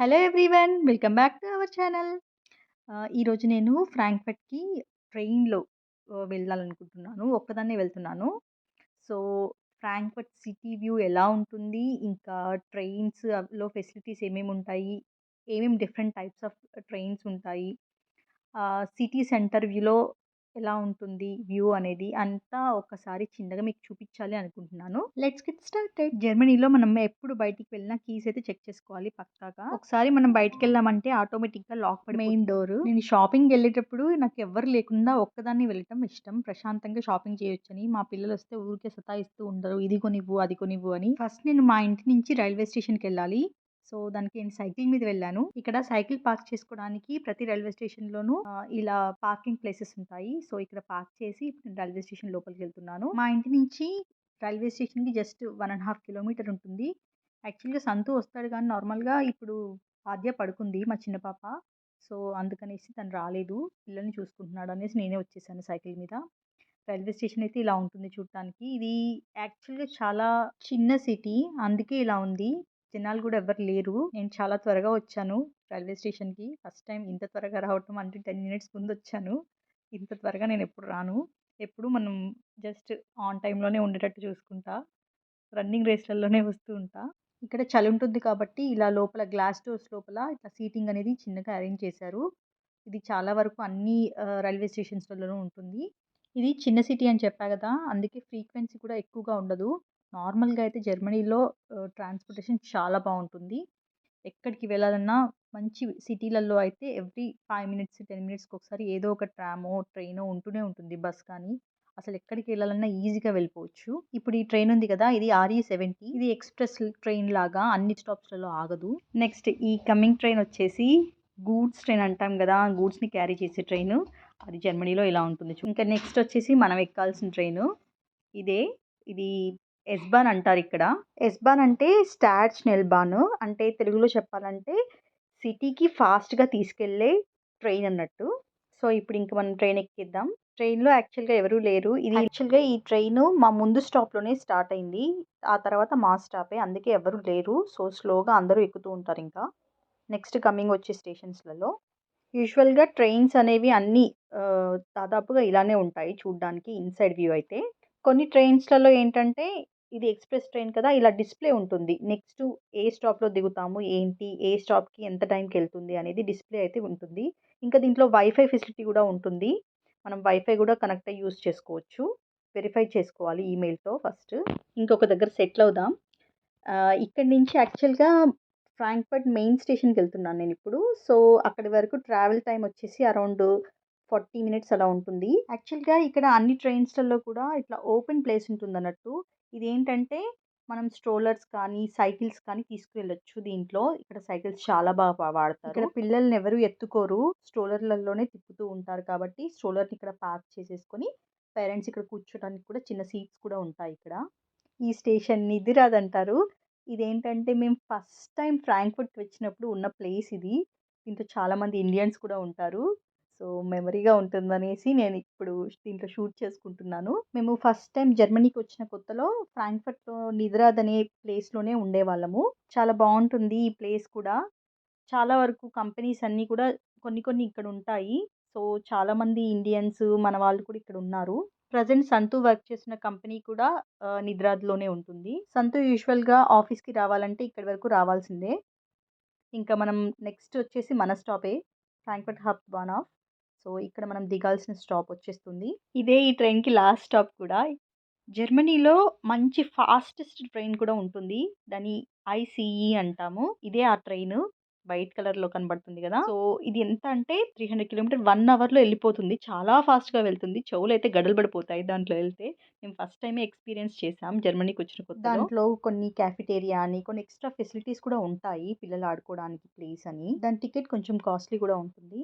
Hello everyone welcome back to our channel. ఈరోజు నేను ఫ్రాంక్ఫర్ట్కి ట్రైన్లో వెళ్ళాలనుకుంటున్నాను. ఒక్కదాన్నే వెళ్తున్నాను. సో ఫ్రాంక్ఫర్ట్ సిటీ వ్యూ ఎలా ఉంటుంది? ఇంకా ట్రైన్స్లో ఫెసిలిటీస్ ఏమేమి ఉంటాయి? ఏమేమి డిఫరెంట్ టైప్స్ ఆఫ్ ట్రైన్స్ ఉంటాయి? సిటీ సెంటర్ వ్యూలో ఎలా ఉంటుంది వ్యూ అనేది అంతా ఒకసారి చిన్నగా మీకు చూపించాలి అనుకుంటున్నాను. లెట్స్ గెట్ స్టార్టెడ్ జర్మనీలో మనం ఎప్పుడు బయటికి వెళ్ళినా కీస్ అయితే చెక్ చేసుకోవాలి పక్కాగా. ఒకసారి మనం బయటికి వెళ్ళామంటే ఆటోమేటిక్గా లాక్ పడి మెయిన్ డోర్ నేను షాపింగ్ వెళ్ళేటప్పుడు నాకు ఎవరు లేకుండా ఒక్కదాన్ని వెళ్ళటం ఇష్టం. ప్రశాంతంగా షాపింగ్ చేయొచ్చని. మా పిల్లలు వస్తే ఊరికే సతాయిస్తూ ఉండరు. ఇది కొనివ్వు అది కొనివ్వు అని. ఫస్ట్ నేను మా ఇంటి నుంచి రైల్వే స్టేషన్కి వెళ్ళాలి. సో దానికి నేను సైకిల్ మీద వెళ్ళాను. ఇక్కడ సైకిల్ పార్క్ చేసుకోవడానికి ప్రతి రైల్వే స్టేషన్ లోనూ ఇలా పార్కింగ్ ప్లేసెస్ ఉంటాయి. సో ఇక్కడ పార్క్ చేసి ఇప్పుడు నేను రైల్వే స్టేషన్ లోపలికి వెళ్తున్నాను. మా ఇంటి నుంచి రైల్వే స్టేషన్కి just one and half kilometre ఉంటుంది. యాక్చువల్గా సంతు వస్తాడు కానీ నార్మల్గా ఇప్పుడు ఆద్య పడుకుంది మా చిన్న పాప. సో అందుకనేసి తను రాలేదు. పిల్లల్ని చూసుకుంటున్నాడు అనేసి నేనే వచ్చేసాను సైకిల్ మీద. రైల్వే స్టేషన్ అయితే ఇలా ఉంటుంది చూడటానికి ఇది యాక్చువల్గా చాలా చిన్న సిటీ. అందుకే ఇలా ఉంది. జనాలు కూడా ఎవరు లేరు. నేను చాలా త్వరగా వచ్చాను రైల్వే స్టేషన్కి. ఫస్ట్ టైం ఇంత త్వరగా రావటం అంటే టెన్ మినిట్స్ ముందు వచ్చాను. ఇంత త్వరగా నేను ఎప్పుడు రాను. ఎప్పుడు మనం జస్ట్ ఆన్ టైంలోనే ఉండేటట్టు చూసుకుంటా. రన్నింగ్ రేస్లలోనే వస్తూ ఉంటా. ఇక్కడ చలి ఉంటుంది కాబట్టి ఇలా లోపల గ్లాస్ డోర్స్ లోపల ఇట్లా సీటింగ్ అనేది చిన్నగా అరేంజ్ చేశారు. ఇది చాలా వరకు అన్ని రైల్వే స్టేషన్స్లలోనూ ఉంటుంది. ఇది చిన్న సిటీ అని చెప్పా కదా అందుకే ఫ్రీక్వెన్సీ కూడా ఎక్కువగా ఉండదు. నార్మల్గా అయితే జర్మనీలో ట్రాన్స్పోర్టేషన్ చాలా బాగుంటుంది ఎక్కడికి వెళ్ళాలన్నా మంచి సిటీలలో అయితే ఎవ్రీ ఫైవ్ మినిట్స్ టెన్ మినిట్స్కి ఒకసారి ఏదో ఒక ట్రామో ట్రైనో ఉంటూనే ఉంటుంది బస్ కానీ. అసలు ఎక్కడికి వెళ్ళాలన్నా ఈజీగా వెళ్ళిపోవచ్చు. ఇప్పుడు ఈ ట్రైన్ ఉంది కదా ఇది ఆర్ఈ సెవెంటీ. ఇది ఎక్స్ప్రెస్ ట్రైన్ లాగా అన్ని స్టాప్స్లలో ఆగదు. నెక్స్ట్ ఈ కమింగ్ ట్రైన్ వచ్చేసి గూడ్స్ ట్రైన్ అంటాం కదా గూడ్స్ని క్యారీ చేసే ట్రైన్. అది జర్మనీలో ఇలా ఉంటుంది ఇంకా నెక్స్ట్ వచ్చేసి మనం ఎక్కాల్సిన ట్రైన్. ఇదే ఇది ఎస్బాన్ అంటారు ఇక్కడ. ఎస్బాన్ అంటే స్టాడ్ నెల్బాన్. అంటే తెలుగులో చెప్పాలంటే సిటీకి ఫాస్ట్గా తీసుకెళ్ళే ట్రైన్ అన్నట్టు. సో ఇప్పుడు ఇంక మనం ట్రైన్ ఎక్కిద్దాం. ట్రైన్లో యాక్చువల్గా ఎవరూ లేరు. ఇది యాక్చువల్గా ఈ ట్రైన్ మా ముందు స్టాప్లోనే స్టార్ట్ అయింది. ఆ తర్వాత మా స్టాపే. అందుకే ఎవరు లేరు. సో స్లోగా అందరూ ఎక్కుతూ ఉంటారు ఇంకా. నెక్స్ట్ కమింగ్ వచ్చే స్టేషన్స్లలో. యూజువల్గా ట్రైన్స్ అనేవి అన్నీ దాదాపుగా ఇలానే ఉంటాయి చూడ్డానికి ఇన్సైడ్ వ్యూ అయితే. కొన్ని ట్రైన్స్లలో ఏంటంటే ఇది ఎక్స్ప్రెస్ ట్రైన్ కదా! ఇలా డిస్ప్లే ఉంటుంది. నెక్స్ట్ ఏ స్టాప్లో దిగుతాము? ఏంటి? ఏ స్టాప్కి ఎంత టైంకి వెళ్తుంది అనేది డిస్ప్లే అయితే ఉంటుంది. ఇంకా దీంట్లో వైఫై ఫెసిలిటీ కూడా ఉంటుంది. మనం వైఫై కూడా కనెక్ట్ అయ్యి యూస్ చేసుకోవచ్చు. వెరిఫై చేసుకోవాలి ఈమెయిల్తో ఫస్ట్. ఇంకొక దగ్గర సెటిల్ అవుదాం. ఇక్కడి నుంచి యాక్చువల్గా ఫ్రాంక్ఫర్ట్ మెయిన్ స్టేషన్కి వెళ్తున్నాను నేను ఇప్పుడు. సో అక్కడి వరకు ట్రావెల్ టైం వచ్చేసి అరౌండ్ ఫార్టీ మినిట్స్ అలా ఉంటుంది. యాక్చువల్గా ఇక్కడ అన్ని ట్రైన్స్లలో కూడా ఇట్లా ఓపెన్ ప్లేస్ ఉంటుంది అన్నట్టు ఇదేంటంటే మనం స్ట్రోలర్స్ కానీ సైకిల్స్ కానీ తీసుకువెళ్ళొచ్చు దీంట్లో. ఇక్కడ సైకిల్స్ చాలా బాగా వాడతారు. ఇక్కడ పిల్లల్ని ఎవరు ఎత్తుకోరు. స్ట్రోలర్లలోనే తిప్పుతూ ఉంటారు కాబట్టి స్ట్రోలర్ని ఇక్కడ పార్క్ చేసేసుకొని పేరెంట్స్ ఇక్కడ కూర్చోడానికి కూడా చిన్న సీట్స్ కూడా ఉంటాయి ఇక్కడ. ఈ స్టేషన్ నిధిరాజ్ అంటారు ఇదేంటంటే మేము ఫస్ట్ టైం ఫ్రాంక్ఫర్ట్ వచ్చినప్పుడు ఉన్న ప్లేస్ ఇది. దీంట్లో చాలామంది ఇండియన్స్ కూడా ఉంటారు. సో మెమరీగా ఉంటుందనేసి నేను ఇప్పుడు దీంట్లో షూట్ చేసుకుంటున్నాను. మేము ఫస్ట్ టైం జర్మనీకి వచ్చిన కొత్తలో ఫ్రాంక్ఫర్ట్లో నిద్రాద్ అనే ప్లేస్లోనే ఉండేవాళ్ళము. చాలా బాగుంటుంది ఈ ప్లేస్ కూడా. చాలా వరకు కంపెనీస్ అన్నీ కూడా కొన్ని కొన్ని ఇక్కడ ఉంటాయి. సో చాలామంది ఇండియన్స్ మన వాళ్ళు కూడా ఇక్కడ ఉన్నారు. ప్రజెంట్ సంతు వర్క్ చేసిన కంపెనీ కూడా నిద్రాద్లోనే ఉంటుంది. సంతు యూజువల్గా ఆఫీస్కి రావాలంటే ఇక్కడి వరకు రావాల్సిందే. ఇంకా మనం నెక్స్ట్ వచ్చేసి మన స్టాపే Frankfurt hub one of. So ఇక్కడ మనం దిగాల్సిన స్టాప్ వచ్చేస్తుంది. ఇదే ఈ ట్రైన్కి లాస్ట్ స్టాప్ కూడా. జర్మనీలో మంచి ఫాస్టెస్ట్ ట్రైన్ కూడా ఉంటుంది. దాని ఐసీఈ అంటాము. ఇదే ఆ ట్రైన్. వైట్ కలర్లో కనబడుతుంది కదా. సో ఇది ఎంత అంటే త్రీ హండ్రెడ్ కిలోమీటర్ వన్ అవర్లో వెళ్ళిపోతుంది. చాలా ఫాస్ట్గా వెళ్తుంది. చెవులు అయితే గడలు పడిపోతాయి దాంట్లో వెళ్తే. మేము ఫస్ట్ టైమే ఎక్స్పీరియన్స్ చేసాం జర్మనీకి వచ్చిన కొత్త దాంట్లో కొన్ని క్యాఫిటేరియా అని కొన్ని ఎక్స్ట్రా ఫెసిలిటీస్ కూడా ఉంటాయి పిల్లలు ఆడుకోవడానికి ప్లేస్ అని. దాని టికెట్ కొంచెం కాస్ట్లీ కూడా ఉంటుంది.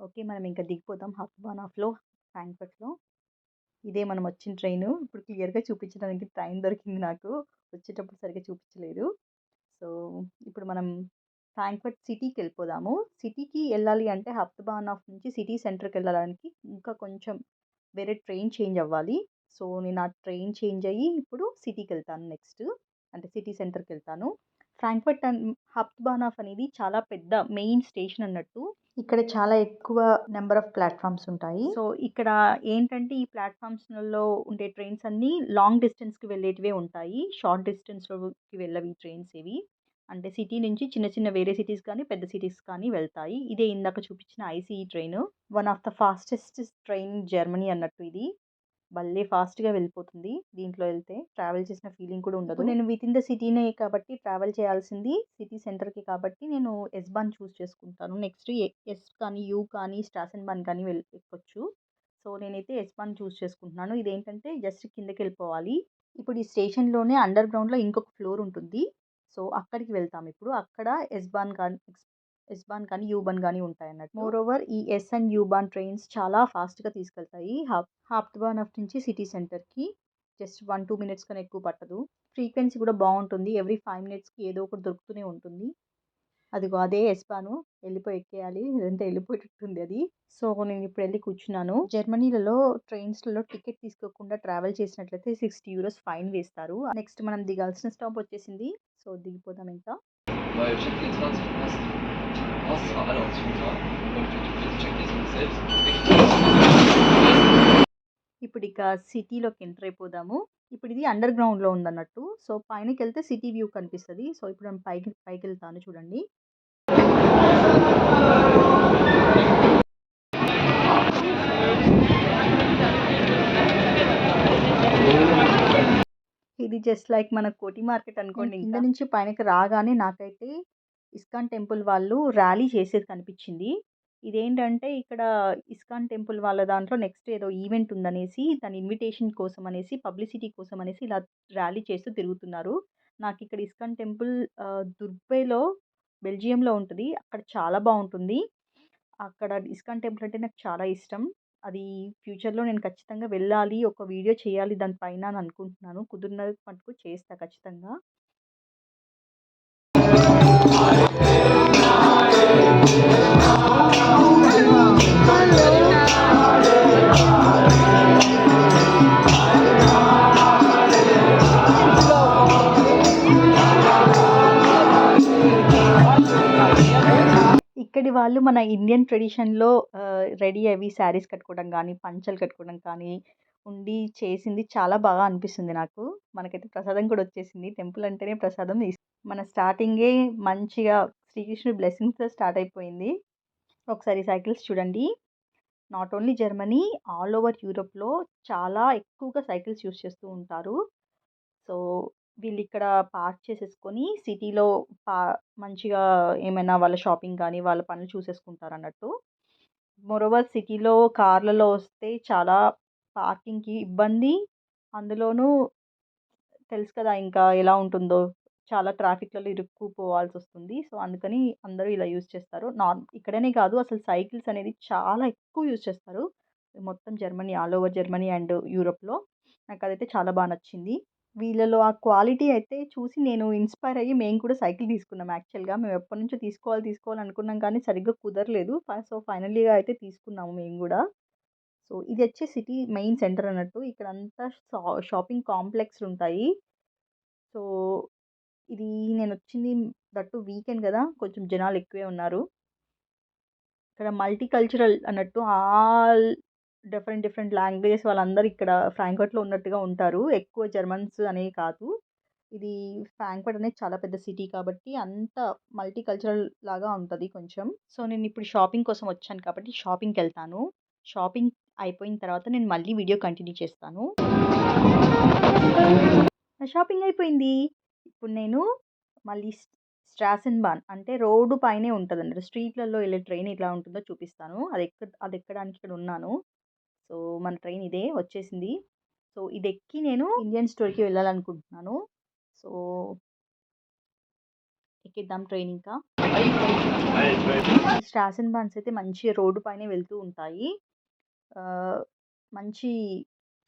ఓకే. మనం ఇంకా దిగిపోతాం. హాఫ్ వన్ హాఫ్లో ఫ్రాంక్ఫర్ట్లో. ఇదే మనం వచ్చిన ట్రైన్. ఇప్పుడు క్లియర్గా చూపించడానికి ట్రైన్ దొరికింది నాకు. వచ్చేటప్పుడు సరిగ్గా చూపించలేదు. సో ఇప్పుడు మనం ఫ్రాంక్ఫర్ట్ సిటీకి వెళ్ళిపోదాము. సిటీకి వెళ్ళాలి అంటే హఫ్తబాన్ ఆఫ్ నుంచి సిటీ సెంటర్కి వెళ్ళడానికి ఇంకా కొంచెం వేరే ట్రైన్ చేంజ్ అవ్వాలి. సో నేను ఆ ట్రైన్ చేంజ్ అయ్యి ఇప్పుడు సిటీకి వెళ్తాను నెక్స్ట్. అంటే సిటీ సెంటర్కి వెళ్తాను. ఫ్రాంక్‌ఫర్ట్ అండ్ హబ్‌బానాఫ్ అనేది చాలా పెద్ద మెయిన్ స్టేషన్ అన్నట్టు. ఇక్కడ చాలా ఎక్కువ నంబర్ ఆఫ్ ప్లాట్‌ఫార్మ్స్ ఉంటాయి. సో, ఇక్కడ ఏంటంటే ఈ ప్లాట్‌ఫార్మ్స్‌లలో ఉండే ట్రైన్స్ అన్నీ లాంగ్ డిస్టెన్స్‌కి వెళ్ళేటివే ఉంటాయి. షార్ట్ డిస్టెన్స్‌లోకి వెళ్ళవు ట్రైన్స్ ఇవి. అంటే సిటీ నుంచి చిన్న చిన్న వేరే సిటీస్ కానీ, పెద్ద సిటీస్ కానీ వెళ్తాయి. ఇదే ఇందాక చూపించిన ICE train. One of the fastest train Germany అన్నట్టు ఇది. భలే ఫాస్ట్‌గా వెళ్ళిపోతుంది. దీంట్లో ఎళ్తే ట్రావెల్ చేసిన ఫీలింగ్ కూడా ఉండదు. నేను వితిన్ ద సిటీనే కాబట్టి ట్రావెల్ చేయాల్సింది సిటీ సెంటర్‌కి కాబట్టి నేను ఎస్-బాన్ చూజ్ చేసుకుంటాను. నెక్స్ట్ ఎస్ కానీ, యూ కానీ, స్ట్రాసెన్‌బాన్ కానీ వెల్ ఎక్కొచ్చు. సో, నేనైతే ఎస్-బాన్ చూజ్ చేసుకుంటున్నాను. ఇదేంటంటే జస్ట్ కిందకెళ్ళిపోవాలి. ఇప్పుడు ఈ స్టేషన్‌లోనే అండర్ గ్రౌండ్‌లో ఇంకొక ఫ్లోర్ ఉంటుంది. సో, అక్కడికి వెళ్తాం ఇప్పుడు. అక్కడ ఎస్-బాన్ కానీ ఎస్-బాన్ కానీ, యూ-బాన్ గానీ ఉంటాయన్నట్టు. మోరోవర్ ఈ ఎస్ అండ్ యూ-బాన్ ట్రైన్స్ చాలా ఫాస్ట్‌గా తీసుకెళ్తాయి. హబ్ హబ్‌బానాఫ్ నుంచి సిటీ సెంటర్‌కి జస్ట్ 1, 2 మినిట్స్ కన్నా ఎక్కువ పట్టదు. ఫ్రీక్వెన్సీ కూడా బావుంటుంది. ఎవ్రీ 5 మినిట్స్‌కి ఏదో ఒకటి దొరుకుతూనే ఉంటుంది. అదిగో అదే ఎస్-బాను. ఎళ్ళిపోయి ఎక్కేయాలి. లేదంటే ఎళ్ళిపోయేటట్టుంది అది. సో, నేను ఇప్పుడు ఎళ్ళి కూర్చున్నాను. జర్మనీలలో ట్రైన్స్‌లలో టికెట్ తీసుకోకుండా ట్రావెల్ చేసినట్లయితే 60 యూరోస్ ఫైన్ వేస్తారు. నెక్స్ట్ మనం దిగాల్సిన స్టాప్ వచ్చేసింది. సో, దిగిపోదాం ఇంకా. Weil Check-24 passt. Du brauchst zwar alle Optionen und du willst Checklisten selbst ఇప్పుడు ఇక సిటీలోకి ఎంటర్ అయిపోదాము. ఇప్పుడు ఇది అండర్ గ్రౌండ్‌లో ఉందన్నట్టు. సో, పైనకెళ్తే సిటీ వ్యూ కనిపిస్తది. సో, ఇప్పుడు నేను పైకి పైకెళ్తాను చూడండి. ఇది జస్ట్ లైక్ మన కోటి మార్కెట్ అనుకోండి. కింద నుంచి పైనకి రాగానే నాకైతే ఇస్కాన్ టెంపుల్ వాళ్ళు ర్యాలీ చేసేది కనిపించింది. ఇదేంటంటే ఇక్కడ ఇస్కాన్ టెంపుల్ వాళ్ళ దాంట్లో నెక్స్ట్ ఏదో ఈవెంట్ ఉందనేసి దాని ఇన్విటేషన్ కోసం అనేసి, పబ్లిసిటీ కోసం అనేసి ఇలా ర్యాలీ చేస్తూ తిరుగుతున్నారు. నాకు ఇక్కడ ఇస్కాన్ టెంపుల్ దుర్బైలో దుర్బేలో బెల్జియంలో ఉంటుంది అక్కడ చాలా బాగుంటుంది అక్కడ ఇస్కాన్ టెంపుల్ అంటే నాకు చాలా ఇష్టం. అది ఫ్యూచర్‌లో నేను ఖచ్చితంగా వెళ్ళాలి. ఒక వీడియో చేయాలి దానిపైన అని అనుకుంటున్నాను. కుదిరిన మటుకు చేస్తా ఖచ్చితంగా. ఇక్కడి వాళ్ళు మన ఇండియన్ ట్రెడిషన్‌లో రెడీ అయ్యి శారీస్ కట్టుకోవడం కానీ పంచలు కట్టుకోవడం కానీ ఉండి చేసింది చాలా బాగా అనిపిస్తుంది నాకు. మనకైతే ప్రసాదం కూడా వచ్చేసింది. టెంపుల్ అంటేనే ప్రసాదం. మన స్టార్టింగే మంచిగా శ్రీకృష్ణుడి బ్లెస్సింగ్స్‌తో స్టార్ట్ అయిపోయింది. ఒకసారి సైకిల్స్ చూడండి. Not only Germany all over యూరోప్‌లో చాలా ఎక్కువగా సైకిల్స్ యూజ్ చేస్తూ ఉంటారు. సో, వీళ్ళు ఇక్కడ పార్క్ చేసేసుకొని సిటీలో పా మంచిగా ఏమైనా వాళ్ళ షాపింగ్ కానీ వాళ్ళ పనులు చూసేసుకుంటారు అన్నట్టు మోరోవర్ సిటీలో కార్‌లలో వస్తే చాలా పార్కింగ్‌కి ఇబ్బంది. అందులోనూ తెలుసు కదా! ఇంకా ఎలా ఉంటుందో. చాలా ట్రాఫిక్‌లలో ఇరుక్కుపోవాల్సి వస్తుంది సో, అందుకని అందరూ ఇలా యూజ్ చేస్తారు. నార్ ఇక్కడనే కాదు అసలు సైకిల్స్ అనేది చాలా ఎక్కువ యూజ్ చేస్తారు. మొత్తం Germany all over Germany and యూరప్లో నాకు అదైతే చాలా బాగా నచ్చింది. వీళ్ళలో ఆ క్వాలిటీ అయితే చూసి నేను ఇన్‌స్పైర్ అయ్యి మేము కూడా సైకిల్ తీసుకున్నాం యాక్చువల్‌గా. మేము ఎప్పటినుంచో తీసుకోవాలి, తీసుకోవాలి అనుకున్నాం కానీ సరిగ్గా కుదరలేదు. సో, ఫైనల్లీగా అయితే తీసుకున్నాము మేము కూడా సో, ఇది వచ్చే సిటీ మెయిన్ సెంటర్ అన్నట్టు. ఇక్కడంతా షా షాపింగ్ కాంప్లెక్స్‌లుంటాయి. సో, ఇది నేను వచ్చింది దట్టు వీకెండ్ కదా కొంచెం జనాలు ఎక్కువే ఉన్నారు. ఇక్కడ మల్టీ కల్చరల్ అన్నట్టు ఆల్ డిఫరెంట్ డిఫరెంట్ లాంగ్వేజెస్ వాళ్ళందరూ ఇక్కడ ఫ్రాంక్‌ఫర్ట్‌లో ఉన్నట్టుగా ఉంటారు. ఎక్కువ జర్మన్స్ అనే కాదు. ఇది ఫ్రాంక్‌ఫర్ట్ అనేది చాలా పెద్ద సిటీ కాబట్టి అంత మల్టీ కల్చరల్ లాగా ఉంటుంది కొంచెం. సో, నేను ఇప్పుడు షాపింగ్ కోసం వచ్చాను కాబట్టి షాపింగ్కి వెళ్తాను షాపింగ్ అయిపోయిన తర్వాత నేను మళ్ళీ వీడియో కంటిన్యూ చేస్తాను. నా షాపింగ్ అయిపోయింది. ఇప్పుడు నేను మళ్ళీ స్ స్ట్రాసెన్‌బాన్ అంటే రోడ్డు పైనే ఉంటదన్నట్టు. స్ట్రీట్‌లలో వెళ్ళే ట్రైన్ ఎట్లా ఉంటుందో చూపిస్తాను. అది ఎక్ అది ఎక్కడానికి ఇక్కడ ఉన్నాను. సో, మన ట్రైన్ ఇదే వచ్చేసింది. సో, ఇది ఎక్కి నేను ఇండియన్ స్టోర్‌కి వెళ్ళాలనుకుంటున్నాను. సో ఎక్కిద్దాం ట్రైన్ ఇంకా. ఈ స్ట్రాసెన్‌బాన్స్ అయితే మంచి రోడ్డు పైనే వెళ్తూ ఉంటాయి. మంచి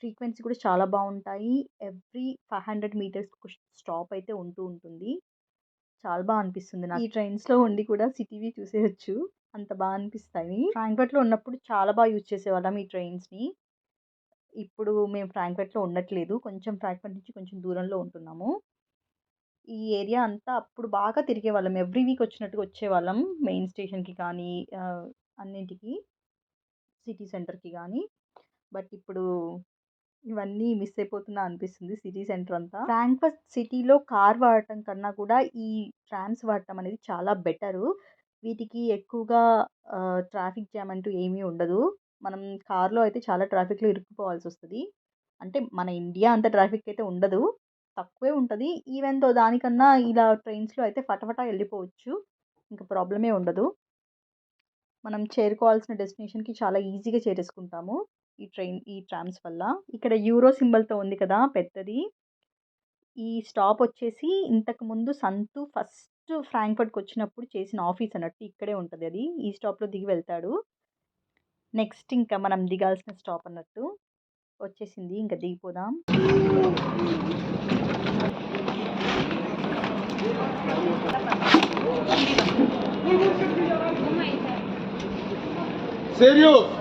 ఫ్రీక్వెన్సీ కూడా చాలా బాగుంటాయి ఎవ్రీ 500 మీటర్స్‌కి ఒక స్టాప్ అయితే ఉంటూ ఉంటుంది. చాలా బాగా అనిపిస్తుంది నాకు. ఈ ట్రైన్స్‌లో ఉండి కూడా సిటీవి చూసేయచ్చు అంత బాగా అనిపిస్తాయి. ఫ్రాంక్‌ఫర్ట్‌లో ఉన్నప్పుడు చాలా బాగా యూజ్ చేసేవాళ్ళం ఈ ట్రైన్స్‌ని. ఇప్పుడు మేము ఫ్రాంక్‌ఫర్ట్‌లో ఉండట్లేదు. కొంచెం ఫ్రాంక్‌ఫర్ట్ నుంచి కొంచెం దూరంలో ఉంటున్నాము. ఈ ఏరియా అంతా అప్పుడు బాగా తిరిగేవాళ్ళం ఎవ్రీ వీక్ వచ్చినట్టుగా వచ్చేవాళ్ళం మెయిన్ స్టేషన్కి కానీ అన్నింటికి సిటీ సెంటర్‌కి కానీ బట్ ఇప్పుడు ఇవన్నీ మిస్ అయిపోతున్నా అనిపిస్తుంది సిటీ సెంటర్ అంతా. ఫ్రాంక్‌ఫర్ట్ సిటీలో కార్ వాడటం కన్నా కూడా ఈ ట్రామ్స్ వాడటం అనేది చాలా బెటరు. వీటికి ఎక్కువగా ట్రాఫిక్ జామ్ అంటూ ఏమీ ఉండదు. మనం కార్‌లో అయితే చాలా ట్రాఫిక్‌లో ఇరుక్కుపోవాల్సి వస్తుంది అంటే మన ఇండియా అంత ట్రాఫిక్ అయితే ఉండదు. తక్కువే ఉంటుంది ఈవెన్ దో దానికన్నా ఇలా ట్రైన్స్‌లో అయితే ఫటాఫటా వెళ్ళిపోవచ్చు ఇంకా ప్రాబ్లమే ఉండదు. మనం చేరుకోవాల్సిన డెస్టినేషన్‌కి చాలా ఈజీగా చేరేసుకుంటాము. ఈ ట్రైన్ ఈ ట్రామ్స్ వల్ల. ఇక్కడ యూరో సింబల్‌తో ఉంది కదా! పెద్దది. ఈ స్టాప్ వచ్చేసి ఇంతకుముందు సంతు ఫస్ట్ ఫ్రాంక్ఫర్ట్కి వచ్చినప్పుడు చేసిన ఆఫీస్ అన్నట్టు. ఇక్కడే ఉంటుంది అది ఈ స్టాప్‌లో దిగి వెళ్తాడు. నెక్స్ట్ ఇంకా మనం దిగాల్సిన స్టాప్ అన్నట్టు. వచ్చేసింది. ఇంకా దిగిపోదాం. Serio?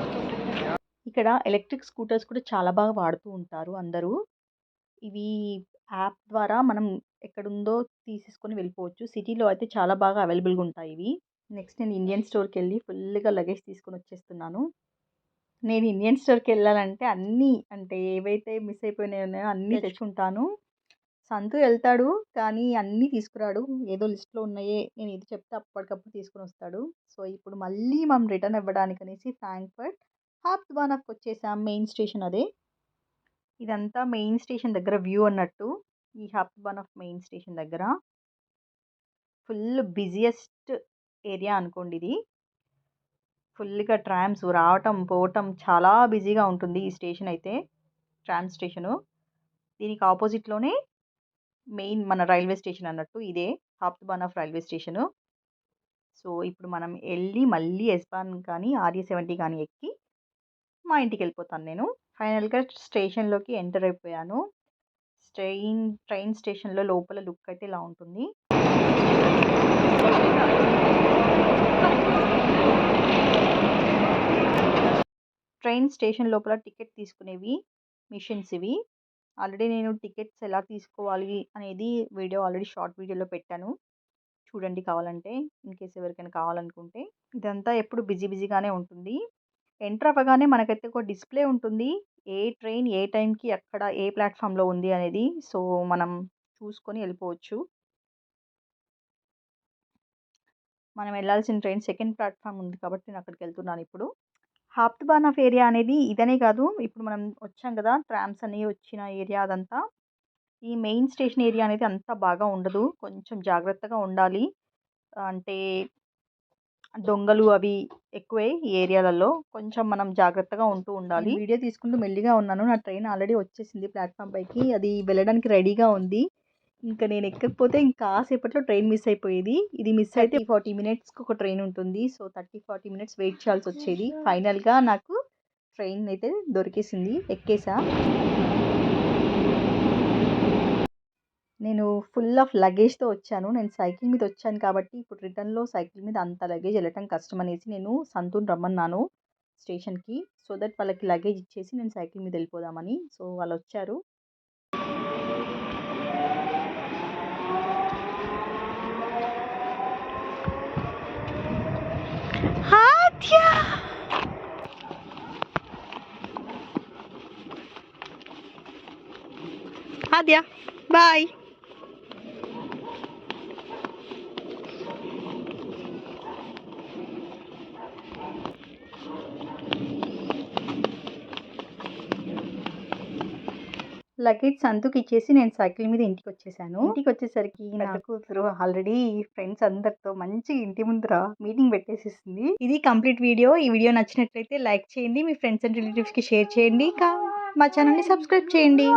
ఇక్కడ ఎలక్ట్రిక్ స్కూటర్స్ కూడా చాలా బాగా వాడుతూ ఉంటారు అందరూ. ఇవి యాప్ ద్వారా మనం ఎక్కడుందో తీసేసుకొని వెళ్ళిపోవచ్చు. సిటీలో అయితే చాలా బాగా అవైలబుల్‌గా ఉంటాయి ఇవి. నెక్స్ట్ నేను ఇండియన్ స్టోర్‌కెళ్ళి ఫుల్‌గా లగేజ్ తీసుకొని వచ్చేస్తున్నాను. నేను ఇండియన్ స్టోర్‌కెళ్ళాలంటే అన్నీ అంటే ఏవైతే మిస్ అయిపోయినయి ఉన్నాయో అన్నీ తెచ్చుకుంటాను. సంతు ఎళ్తాడు. కానీ అన్నీ తీసుకురాడు. ఏదో లిస్ట్‌లో ఉన్నాయే నేను ఇది చెప్తే అప్పటికప్పుడు తీసుకొనొస్తాడు. సో, ఇప్పుడు మళ్ళీ మనం రిటర్న్ అవ్వడానికనేసి ఫ్రాంక్‌ఫర్ట్ హాప్ట్‌బానఫ్‌కొచ్చేసాం. మెయిన్ స్టేషన్ అదే. ఇదంతా మెయిన్ స్టేషన్ దగ్గర వ్యూ అన్నట్టు. ఈ హాప్ట్‌బానఫ్ మెయిన్ స్టేషన్ దగ్గర. ఫుల్ బిజియెస్ట్ ఏరియా అనుకోండి ఇది ఫుల్‌గా ట్రామ్స్ రావటం, పోవటం చాలా బిజీగా ఉంటుంది ఈ స్టేషన్ అయితే. Tram station. దీనికి ఆపోజిట్లోనే మెయిన్ మన రైల్వే స్టేషన్ అన్నట్టు ఇదే. హాప్ట్‌బానఫ్ రైల్వే స్టేషను. సో, ఇప్పుడు మనం వెళ్ళి మళ్ళీ ఎస్‌బాన్ కానీ, ఆర్య-70 కానీ ఎక్కి మా ఇంటికి వెళ్ళిపోతాను నేను. ఫైనల్‌గా స్టేషన్‌లోకి ఎంటర్ అయిపోయాను. స్ట్రెయిన్ ట్రైన్ స్టేషన్‌లో లోపల లుక్ అయితే ఇలా ఉంటుంది. ట్రైన్ స్టేషన్ లోపల టికెట్ తీసుకునేవి మిషన్స్ ఇవి. ఆల్రెడీ నేను టికెట్స్ ఎలా తీసుకోవాలి అనేది వీడియో ఆల్రెడీ షార్ట్ వీడియోలో పెట్టాను. చూడండి కావాలంటే. ఇన్ కేస్ ఎవరికైనా కావాలనుకుంటే. ఇదంతా ఎప్పుడు బిజీ బిజీగానే ఉంటుంది. ఎంటర్ అవ్వగానే మనకైతే ఒక డిస్‌ప్లే ఉంటుంది. ఏ ట్రైన్ ఏ టైంకి ఎక్కడ ఏ ప్లాట్ఫామ్లో ఉంది అనేది. సో, మనం చూసుకొని వెళ్ళిపోవచ్చు మనం వెళ్ళాల్సిన ట్రైన్ సెకండ్ ప్లాట్ఫామ్ ఉంది కాబట్టి నేను అక్కడికి వెళ్తున్నాను అక్కడికెళ్తున్నానిప్పుడు. ఆఫ్ ఏరియా అనేది ఇదనే కాదు. ఇప్పుడు మనం వచ్చాం కదా! ట్రామ్స్ అనేవి వచ్చిన ఏరియా అదంతా. ఈ మెయిన్ స్టేషన్ ఏరియా అనేది అంత బాగా ఉండదు. కొంచెం జాగ్రత్తగా ఉండాలి. అంటే దొంగలు అవి ఎక్కువే ఈ ఏరియాలలో. కొంచెం మనం జాగ్రత్తగా ఉంటూ ఉండాలి. వీడియో తీసుకుంటూ మెల్లిగా ఉన్నాను. నా ట్రైన్ ఆల్రెడీ వచ్చేసింది ప్లాట్‌ఫార్మ్ పైకి. అది వెళ్ళడానికి రెడీగా ఉంది. ఇంక నేను ఎక్కకపోతే ఇంకాసేపట్లో ట్రైన్ మిస్ అయిపోయేది. ఇది మిస్ అయితే 40 మినిట్స్‌కి ఒక ట్రైన్ ఉంటుంది. సో, 30, 40 మినిట్స్ వెయిట్ చేయాల్సొచ్చేది. ఫైనల్‌గా నాకు ట్రైన్ అయితే దొరికేసింది. ఎక్కేసా. నేను ఫుల్ ఆఫ్ లగేజ్‌తో వచ్చాను. నేను సైకిల్ మీద వచ్చాను కాబట్టి ఇప్పుడు రిటర్న్‌లో సైకిల్ మీద అంత లగేజ్ వెళ్ళడం కష్టం అనేసి నేను సంతూర్ రమ్మన్నాను స్టేషన్‌కి. సో దట్ వాళ్ళకి లగేజ్ ఇచ్చేసి నేను సైకిల్ మీద వెళ్ళిపోదామని సో, వాళ్ళు వచ్చారు ఆద్య బాయ్. లగేజ్ సంతుకిచ్చేసి నేను సైకిల్ మీద ఇంటికొచ్చేసాను. ఇంటికొచ్చేసరికి నా కూతురు ఆల్రెడీ ఫ్రెండ్స్ అందరితో మంచిగా ఇంటి ముందర మీటింగ్ పెట్టేసేసింది. ఇది కంప్లీట్ వీడియో. ఈ వీడియో నచ్చినట్లయితే లైక్ చేయండి. మీ ఫ్రెండ్స్ అండ్ రిలేటివ్స్‌కి షేర్ చేయండి. కా మా ఛానెల్‌ని సబ్స్క్రైబ్ చేయండి.